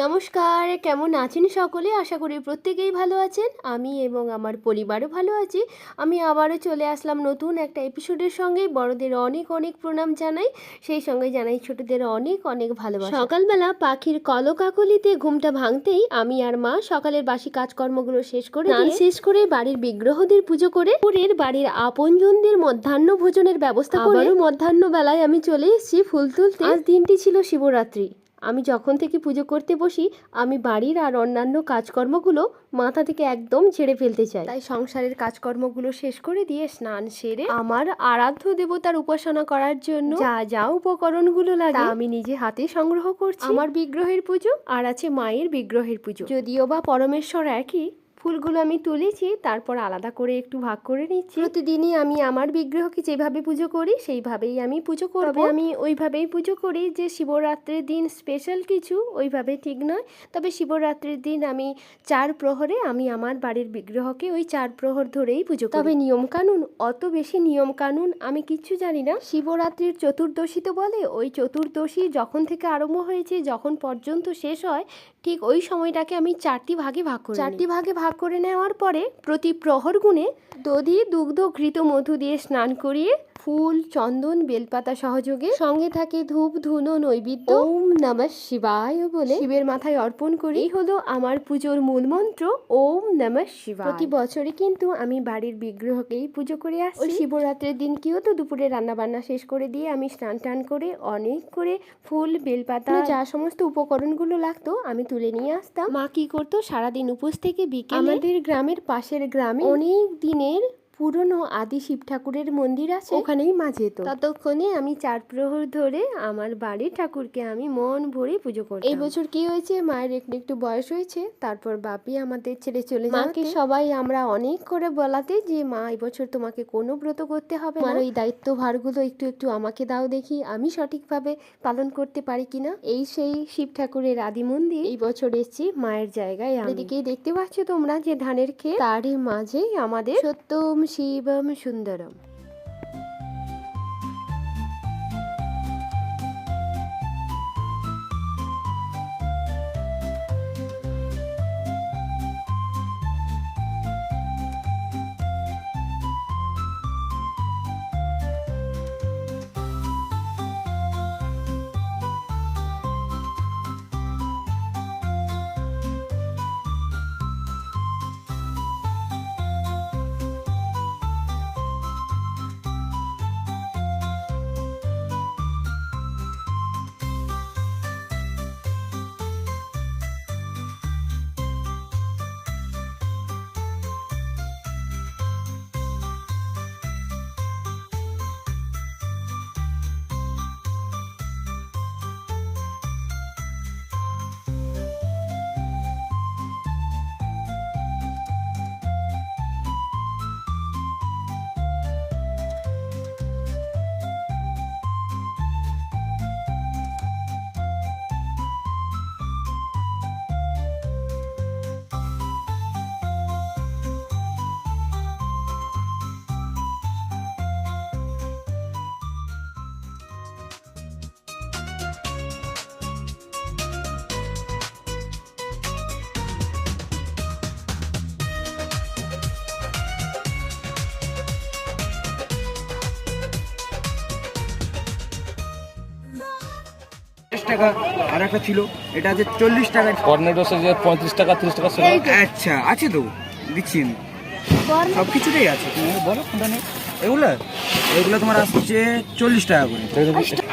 নমস্কার কেমন আছেন সকলে? আশা করি প্রত্যেকেই ভালো আছেন। আমি এবং আমার পরিবারও ভালো আছি। আমি আবারও চলে আসলাম নতুন একটা এপিসোডের সঙ্গে। বড়দের অনেক অনেক প্রণাম জানাই। সেই সঙ্গে জানাই ছোটদের অনেক অনেক ভালোবাসা। সকালবেলা পাখির কলকাকলিতে ঘুমটা ভাঙতেই আমি আর মা সকালের বাসি কাজকর্মগুলো শেষ করে শেষ করে বাড়ির বিগ্রহদের পুজো করে পুরের বাড়ির আপনজনদের মধ্যাহ্ন ভোজনের ব্যবস্থা করে আবারও মধ্যাহ্ন বেলায় আমি চলে এসেছি ফুল তুলতে। আজ দিনটি ছিল শিবরাত্রি। আমি যখন থেকে পুজো করতে বসি আমি বাড়ির আর অন্যান্য কাজকর্মগুলো মাথা থেকে একদম ছেড়ে ফেলতে চাই। তাই সংসারের কাজকর্মগুলো শেষ করে দিয়ে স্নান সেরে আমার আরাধ্য দেবতার উপাসনা করার জন্য যা যা উপকরণগুলো লাগে আমি নিজে হাতে সংগ্রহ করছি। আমার বিগ্রহের পুজো আর আছে মায়ের বিগ্রহের পুজো। যদিও বা পরমেশ্বর একই ফুলগুলো আমি তুলেছি তারপর আলাদা করে একটু ভাগ করে নিচ্ছি। প্রতিদিনই আমি আমার বিগ্রহকে যেভাবে পুজো করি সেইভাবেই আমি পুজো করব। আমি ওইভাবেই পুজো করি যে শিবরাত্রির দিন স্পেশাল কিছু ওইভাবে ঠিক নয়। তবে শিবরাত্রির দিন আমি চার প্রহরে আমি আমার বাড়ির বিগ্রহকে ওই চার প্রহর ধরেই পুজো করি। তবে নিয়ম কানুন অত বেশি নিয়ম কানুন আমি কিচ্ছু জানি না। শিবরাত্রির চতুর্দশী তো বলে ওই চতুর্দশী যখন থেকে আরম্ভ হয়েছে যখন পর্যন্ত শেষ হয় ঠিক ওই সময়টাকে আমি চারটি ভাগে ভাগ করি চারটি ভাগে ভাগ করে নেওয়ার পরে প্রতি প্রহর গুণে দধি দুগ্ধ ঘৃত মধু দিয়ে স্নান করিয়ে ফুল চন্দন বেলপাতা সহযোগে সঙ্গে থাকে ধূপ ধুনো নৈবেদ্য। ওম নমঃ শিবায় বলে শিবের মাথায় অর্পণ করি। এই হলো আমার পুজোর মূল মন্ত্র ওম নমঃ শিবায়। প্রতি বছরে কিন্তু আমি বাড়ির বিগ্রহকেই পুজো করে ওই শিবরাত্রির দিন কিও তো দুপুরে রান্না বান্না শেষ করে দিয়ে আমি স্নান টান করে অনেক করে ফুল বেলপাতা যা সমস্ত উপকরণগুলো লাগতো আমি তুলে নিয়ে আসতাম। মা কি করতো? সারাদিন উপোস থেকে বিকেলে আমাদের গ্রামের পাশের গ্রামে অনেক দিনের পুরনো আদি শিব ঠাকুরের মন্দির আছে ওখানেই মা যেত ততক্ষণে আমি চার প্রহর ধরে আমার বাড়ির ঠাকুরকে আমি মন ভরে পুজো করি এই বছর কি হয়েছে? মায়ের একটু একটু বয়স হয়েছে তারপর বাপি আমাদের ছেড়ে চলে মাকে সবাই আমরা অনেক করে বলাতে যে মা এই বছর তোমাকে কোনো ব্রত করতে হবে না। ওই দায়িত্ব ভারগুলো একটু একটু আমাকে দাও দেখি আমি সঠিকভাবে পালন করতে পারি কিনা এই সেই শিব ঠাকুরের আদি মন্দির। এই বছর এসেছি মায়ের জায়গায় আমি। এদিকেই দেখতে পাচ্ছ তোমরা যে ধানের ক্ষেত? তারই মাঝে আমাদের সত্যম শিবম সুন্দরম টাকা আর একটা ছিল এটা আছে চল্লিশ টাকা। কর্নেটো যে পঁয়ত্রিশ টাকা তিরিশ টাকা আচ্ছা আছে তো দিচ্ছি আমি। সব কিছুতেই আছে। তুমি বলো কোনটা নেই? এগুলো? এগুলো তোমার আসছে চল্লিশ টাকা করে।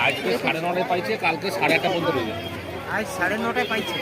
আজকে সাড়ে নটায় পাইছে কালকে সাড়ে আটটা পর্যন্ত রয়েছে আজ সাড়ে নটায় পাইছে।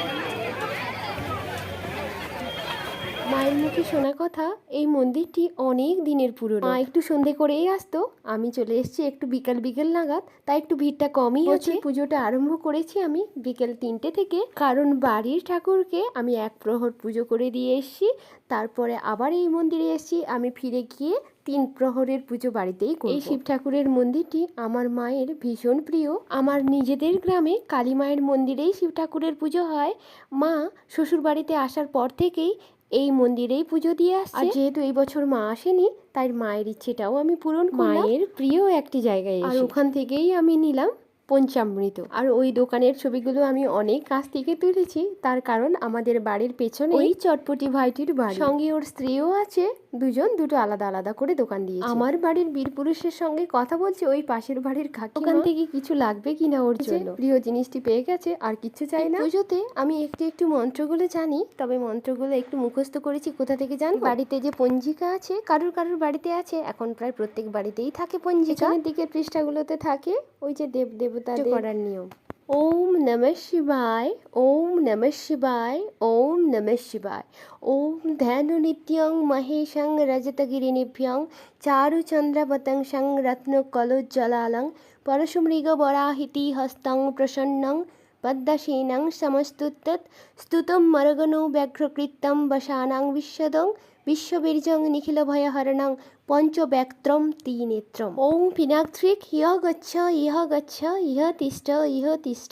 মায়ের মুখে শোনা কথা এই মন্দিরটি অনেক দিনের পুরনো। মা একটু সন্ধে করেই আসতো আমি চলে এসেছি একটু বিকাল বিকেল নাগাদ তাই একটু ভিড়টা কমই আছে। পুজোটা আরম্ভ করেছি আমি বিকেল তিনটে থেকে কারণ বাড়ির ঠাকুরকে আমি এক প্রহর পুজো করে দিয়ে এসেছি তারপরে আবার এই মন্দিরে এসেছি আমি ফিরে গিয়ে তিন প্রহরের পুজো বাড়িতেই করি এই শিব ঠাকুরের মন্দিরটি আমার মায়ের ভীষণ প্রিয়। আমার নিজেদের গ্রামে কালী মায়ের মন্দিরেই শিব ঠাকুরের পুজো হয়। মা শ্বশুর বাড়িতে আসার পর থেকেই এই মন্দিরেই পুজো দিয়ে আসছে। আর যেহেতু এই বছর মা আসেনি তাই মায়ের ইচ্ছেটাও আমি পূরণ মায়ের প্রিয় একটি জায়গায় আর ওখান থেকেই আমি নিলাম পঞ্চামৃত। আর ওই দোকানের ছবিগুলো আমি অনেক কাছ থেকে তুলেছি তার কারণ আমাদের বাড়ির পেছনে এই চটপটি ভাইটির বাড়ি। সঙ্গে ওর স্ত্রীও আছে দুজন দুটো আলাদা আলাদা করে দোকান দিয়ে আমার বাড়ির বীর পুরুষের সঙ্গে কথা বলছে ওই পাশের বাড়ির কাকি ওখান থেকে কিছু লাগবে কিনা ওর জন্য। প্রিয় জিনিসটি পেয়ে গেছে আর কিচ্ছু চাই না। পুজোতে আমি একটু একটু মন্ত্রগুলো জানি তবে মন্ত্রগুলো একটু মুখস্থ করেছি কোথা থেকে জান বাড়িতে যে পঞ্জিকা আছে কারুর কারুর বাড়িতে আছে এখন প্রায় প্রত্যেক বাড়িতেই থাকে পঞ্জিকা। দিকে পৃষ্ঠাগুলোতে থাকে ওই যে দেব দেবতা করার নিয়ম। ওম নমঃ শিবায়, ওম নমঃ শিবায়, ওম নমঃ শিবায়। ওম ধ্যান নিত্যং মহেশং রজতগিরিনিভ্যং চারুচন্দ্রবতংসং রত্নকলোজ্জ্বলালং পরশুমৃগ বরাহিতি হস্তং প্রসন্নং পদ্মসেনং সমস্তুতৎ স্তুতম মরগণো ব্যাঘ্রকৃত্যং বসানাং বিশ্বদং বিশ্ববীর্যং নিখিলভয়হরণং পঞ্চব্যক্ত্রম ত্রিনেত্রম। ওম পিনাক্ষিক ইহ গচ্ছ ইহ গচ্ছ, ইহ তিষ্ঠ ইহ তিষ্ঠ,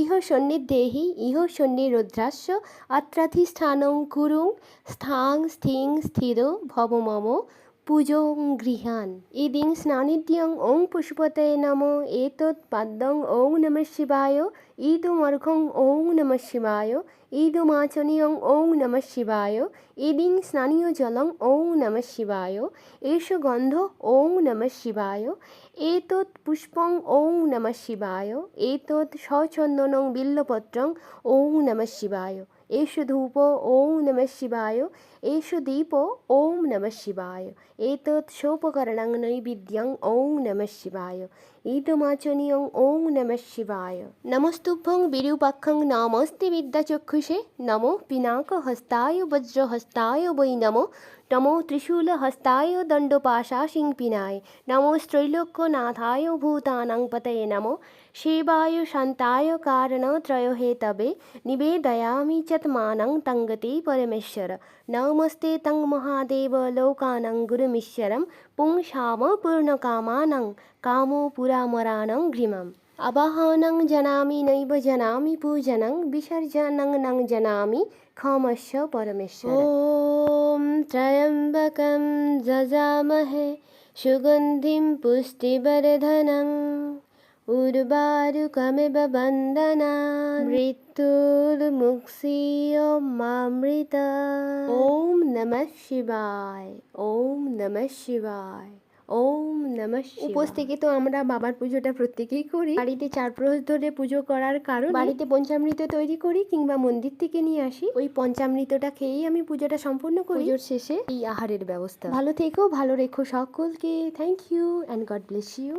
ইহ সন্নিধেহি ইহ সন্নিরুদ্রাস্য অত্রাধিষ্ঠানং কুরুং, স্থাং, স্থিং, স্থির, ভব মম পুজোং গৃহান ইদিং স্নানিদ্যং ওং পুষ্পতে নম এতৎ পাদ্যং ওং নমঃ শিবায় ইদমর্ঘং ওং নমঃ শিবায় ইদমাচনীয়ং ওং নমঃ শিবায় ইদিং স্নানীয় জলং ওং নমঃ শিবায় এষ গন্ধ ওং নমঃ শিবায় এতৎ পুষ্পং ওং নমঃ শিবায় এতৎ সচন্দনং বিল্লপত্রং ওং নমঃ শিবায় এষ ধূপ ওম নমঃ শিবায় এষ দীপ ওম নমঃ শিবায় এতৎ সোপকরণং নৈবিদ্যং ওম নমঃ শিবায় ইদমাচনীয়ং ওম নমঃ শিবায় নমস্তুভ্যং বিরূপাক্ষং নমস্তে বিদ্যাচক্ষুষে নমো পিনাকহস্তায় বজ্রহস্তায় বৈ নমো नमो त्रिशूलहस्ताय दण्डोपाशाशिङ्पिनाय नमोस्त्रैलोक्यनाथाय भूतानां पतये नमो शिवाय शान्ताय कारणत्रयहेतवे निवेदयामि चत्मानं तङ्गति परमेश्वर नमस्ते तं महादेव लोकानं गुरुमीश्वरं पुंसाम पूर्णकामानं कामो पुरामराणं घ्रिमम् अवाहनं जनामि नैव जनामि पूजनं विसर्जनं नङ् जनामि खमश्च परमेश्वर त्र्यम्बकं जजामहे सुगन्धिं पुष्टिवर्धनम् उर्वारुकमिव बन्दना मृत्युर्मुक्षीयमामृत ॐ नमः शिवाय ॐ नमः शिवाय ওম নমঃ উপোস থেকে তো আমরা বাবার পুজোটা প্রত্যেকেই করি। বাড়িতে চার প্রহর ধরে পুজো করার কারণ বাড়িতে পঞ্চামৃত তৈরি করি কিংবা মন্দির থেকে নিয়ে আসি। ওই পঞ্চামৃতটা খেয়েই আমি পুজোটা সম্পূর্ণ করি। পুজোর শেষে এই আহারের ব্যবস্থা। ভালো থেকো ভালো রেখো সকলকে। Thank you and God bless you